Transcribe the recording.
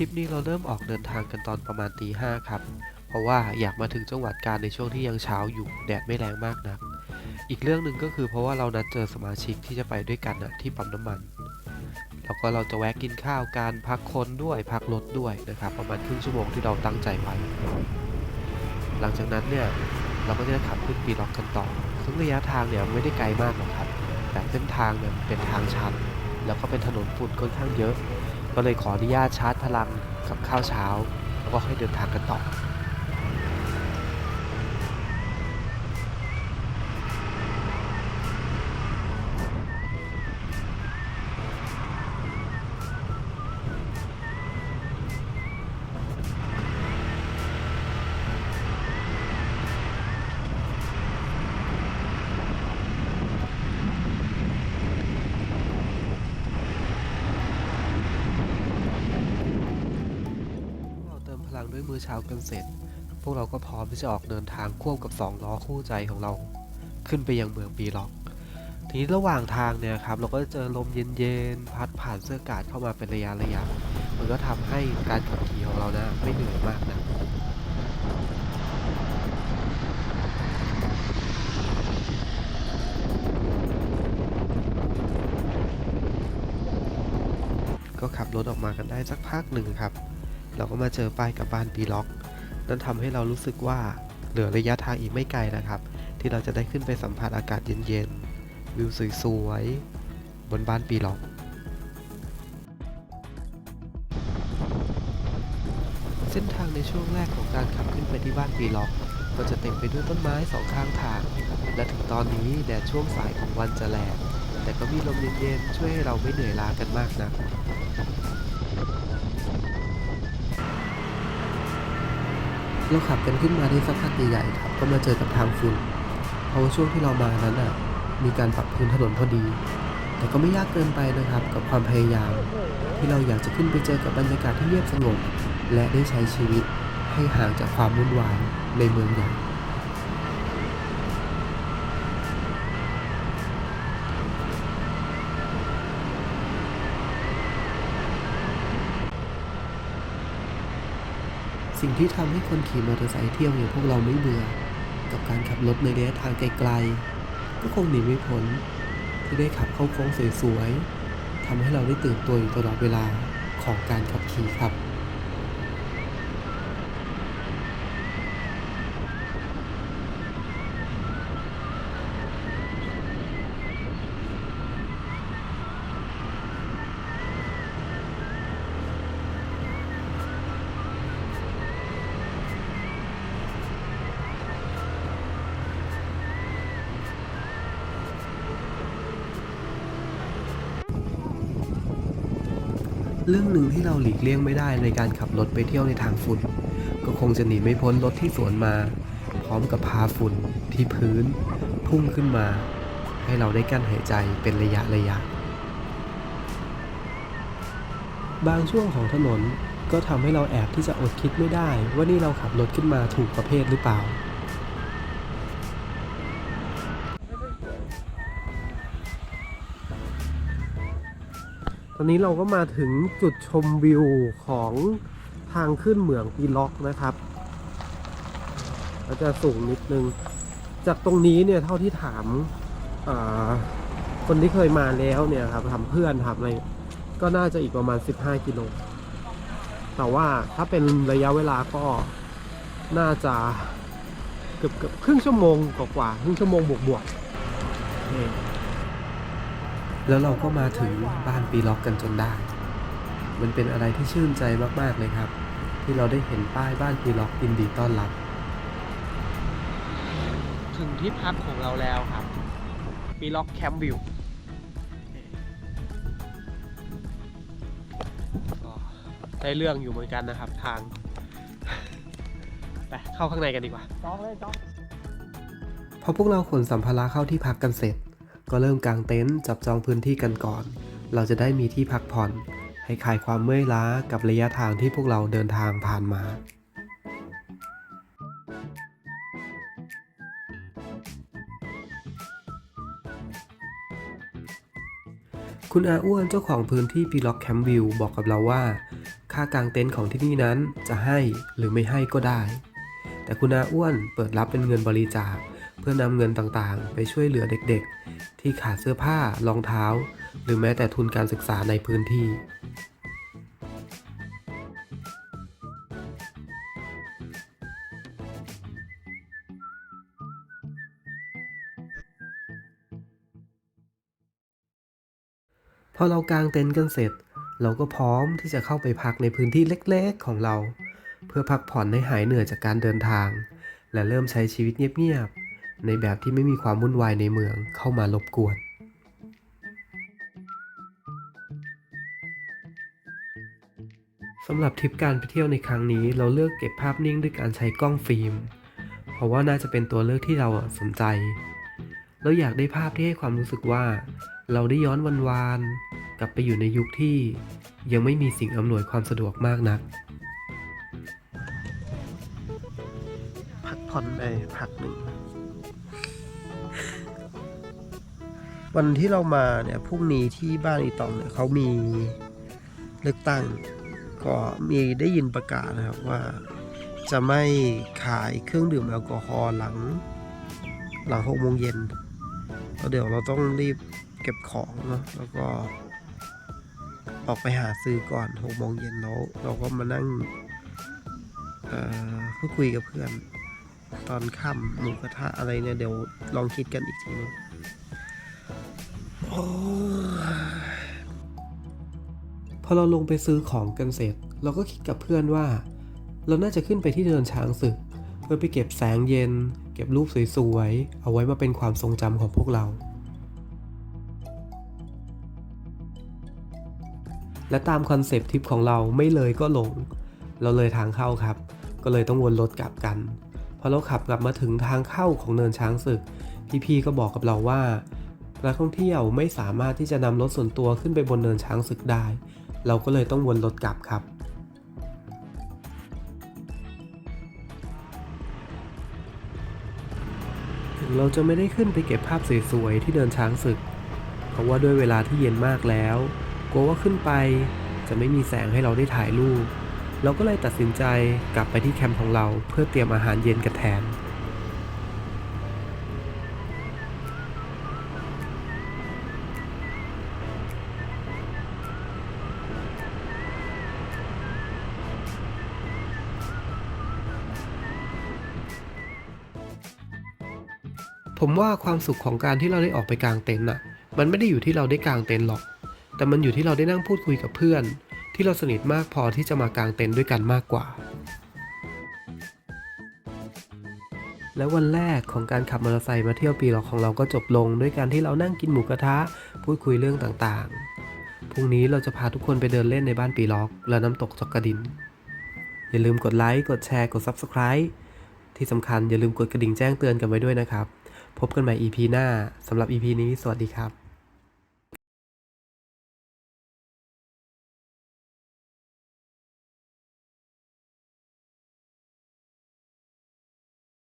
ริปนี้เราเริ่มออกเดินทางกันตอนประมาณตีห้าครับ เพราะว่าอยากมาถึงจังหวัดการในช่วงที่ยังเช้าอยู่แดดไม่แรงมากนัก อีกเรื่องหนึ่งก็คือเพราะว่าเรานัดเจอสมาชิกที่จะไปด้วยกันนะที่ปั๊มน้ำมัน แล้วก็เราจะแวะกินข้าวการพักคนด้วยพักรถด้วยนะครับประมาณครึ่งชั่วโมงที่เราตั้งใจไว้ หลังจากนั้นเนี่ยเราก็จะขับขึ้นปีล็อกกันต่อ ซึ่งระยะทางเนี่ยไม่ได้ไกลมากหรอกครับ แต่เส้นทางเนี่ยเป็นทางชัน แล้วก็เป็นถนนฝุ่นค่อนข้างเยอะ ก็เลยขออนุญาตชาร์จพลังกับข้าวเช้า แล้วก็ให้เดินทางกันต่อ ลังด้วยมือเช้ากันเสร็จ พวกเราก็พร้อมที่จะออกเดินทางควบกับสองล้อคู่ใจของเรา ขึ้นไปยังเมืองปีล็อก ทีนี้ระหว่างทางเนี่ยครับเราก็จะเจอลมเย็นๆพัดผ่านเสื้อกาดเข้ามาเป็นระยะระยะ มันก็ทำให้การขับขี่ของเรานะไม่เหนื่อยมากนะก็ขับรถออกมากันได้สักพักหนึ่งครับ เราก็มาเจอป้ายกับบ้านปีล็อก นั่นทำให้เรารู้สึกว่าเหลือระยะทางอีกไม่ไกลนะครับ ที่เราจะได้ขึ้นไปสัมผัสอากาศเย็นๆ วิวสวยๆ บนบ้านปีล็อก เส้นทางในช่วงแรกของการขับขึ้นไปที่บ้านปีล็อก ก็จะเต็มไปด้วยต้นไม้สองข้างทาง และถึงตอนนี้แดดช่วงสายของวันจะแรงแต่ก็มีลมเย็นๆช่วยให้เราไม่เหนื่อยล้ากันมากนัก เราขับกันขึ้นมาได้สักพักใหญ่ๆครับ ก็มาเจอกับทางฝุ่นเพราะช่วงที่เรามานั้นอะ มีการปรับพื้นถนนพอดี แต่ก็ไม่ยากเกินไปนะครับ กับความพยายาม ที่เราอยากจะขึ้นไปเจอกับบรรยากาศที่เงียบสงบ และได้ใช้ชีวิตให้ห่างจากความวุ่นวายในเมืองใหญ่ สิ่งที่ทำให้คนขี่มอเตอร์ไซค์เที่ยวอย่างพวกเราไม่เบื่อ กับการขับรถในระยะทางไกลๆ ก็คงหนีไม่พ้นที่ได้ขับเข้าโค้งสวยๆทำให้เราได้ตื่นตัวอยู่ตลอดเวลาของการขับขี่ครับ เรื่องหนึ่งที่เราหลีกเลี่ยงไม่ได้ในการขับรถไปเที่ยวในทางฝุ่น ก็คงจะหนีไม่พ้นรถที่สวนมา พร้อมกับพาฝุ่นที่พื้น พุ่งขึ้นมา ให้เราได้กั้นหายใจเป็นระยะระยะ บางช่วงของถนนก็ทำให้เราแอบที่จะอดคิดไม่ได้ ว่านี่เราขับรถขึ้นมาถูกประเภทหรือเปล่า อนนี้เราก็มาถึงจุดชมวิวของทางขึ้นเหมืองปีล็อกนะครับเราจะสูงนิดนึง จากตรงนี้เนี่ยเท่าที่ถามาคนที่เคยมาแล้วเนี่ยครับทำเพื่อนทำอะไรก็น่าจะอีกประมาณ 15 กิโล แต่ว่าถ้าเป็นระยะเวลาก็น่าจะเกือบเกือบครึ่งชั่วโมงกว่าครึ่งชั่วโมงบวกๆนี่ แล้วเราก็มาถึงบ้านปีล็อกกันจนได้ มันเป็นอะไรที่ชื่นใจมากๆเลยครับ ที่เราได้เห็นป้ายบ้านปีล็อกยินดีต้อนรับ ถึงที่พักของเราแล้วครับ ปีล็อกแคมป์วิวได้เรื่องอยู่เหมือนกันนะครับทาง ไปเข้าข้างในกันดีกว่าจองเลยจองพอพวกเราขนสัมภาระเข้าที่พักกันเสร็จ ก็เริ่มกางเต็นท์จับจองพื้นที่กันก่อน เราจะได้มีที่พักผ่อน ให้คลายความเมื่อยล้ากับระยะทางที่พวกเราเดินทางผ่านมาคุณอาอ้วนเจ้าของพื้นที่ปีล็อกแคมป์วิวบอกกับเราว่า ค่าค่ากางเต็นท์ของที่นี่นั้นจะให้หรือไม่ให้ก็ได้ แต่คุณอาอ้วนเปิดรับเป็นเงินบริจาค เพื่อนำเงินต่างๆ ไปช่วยเหลือเด็กๆ ที่ขาดเสื้อผ้ารองเท้า หรือแม้แต่ทุนการศึกษาในพื้นที่ พอเรากางเต็นท์กันเสร็จ เราก็พร้อมที่จะเข้าไปพักในพื้นที่เล็กๆของเรา เพื่อพักผ่อนให้หายเหนื่อยจากการเดินทาง และเริ่มใช้ชีวิตเงียบๆ ในแบบที่ไม่มีความวุ่นวายในเมืองเข้ามารบกวน สำหรับทริปการไปเที่ยวในครั้งนี้ เราเลือกเก็บภาพนิ่งด้วยการใช้กล้องฟิล์ม เพราะว่าน่าจะเป็นตัวเลือกที่เราสนใจ เราอยากได้ภาพที่ให้ความรู้สึกว่า เราได้ย้อนวันวานกลับไปอยู่ในยุคที่ยังไม่มีสิ่งอำนวยความสะดวกมากนัก พักผ่อนไปพักหนึ่ง วันที่เรามาเนี่ยพรุ่งนี้ที่บ้านอีตองเนี่ยเขามีเลือกตั้ง ก็มีได้ยินประกาศนะครับว่าจะไม่ขายเครื่องดื่มแอลกอฮอล์หลังหลังหกโมงเย็นแล้วเดี๋ยวเราต้องรีบเก็บของเนาะแล้วก็ออกไปหาซื้อก่อนหกโมงเย็นแล้วเราก็มานั่งพูดคุยกับเพื่อน ตอนค่ำหมูกระทะอะไรเนี่ยเดี๋ยวลองคิดกันอีกทีนึง พอเราลงไปซื้อของกันเสร็จ เราก็คิดกับเพื่อนว่า เราน่าจะขึ้นไปที่เดินช้างศึก เพื่อไปเก็บแสงเย็น เก็บรูปสวยๆ เอาไว้มาเป็นความทรงจำของพวกเรา และตามคอนเซปต์ทริปของเราไม่เลยก็หลง เราเลยทางเข้าครับ ก็เลยต้องวนรถกลับกันพอเราขับกลับมาถึงทางเข้าของเนินช้างศึก พี่ๆก็บอกกับเราว่า นักท่องเที่ยวไม่สามารถที่จะนำรถส่วนตัวขึ้นไปบนเนินช้างศึกได้ เราก็เลยต้องวนรถกลับครับถึงเราจะไม่ได้ขึ้นไปเก็บภาพสวยๆที่เดินช้างศึก เพราะว่าด้วยเวลาที่เย็นมากแล้วกลัวว่าขึ้นไปจะไม่มีแสงให้เราได้ถ่ายรูป เราก็เลยตัดสินใจกลับไปที่แคมป์ของเราเพื่อเตรียมอาหารเย็นกันแทน ผมว่าความสุขของการที่เราได้ออกไปกางเต็นท์น่ะ มันไม่ได้อยู่ที่เราได้กางเต็นท์หรอก แต่มันอยู่ที่เราได้นั่งพูดคุยกับเพื่อน ที่เราสนิทมากพอที่จะมากางเต็นท์ด้วยกันมากกว่า และวันแรกของการขับมอเตอร์ไซค์มาเที่ยวปีหลอกของเราก็จบลง ด้วยการที่เรานั่งกินหมูกระทะพูดคุยเรื่องต่างๆ พรุ่งนี้เราจะพาทุกคนไปเดินเล่นในบ้านปีล็อก และน้ำตกจอกกระดิน อย่าลืมกดไลค์ กดแชร์ กด Subscribe ที่สำคัญอย่าลืมกดกระดิ่งแจ้งเตือนกันไว้ด้วยนะครับ พบกันใหม่ EP หน้าสำหรับ EP นี้ สวัสดีครับ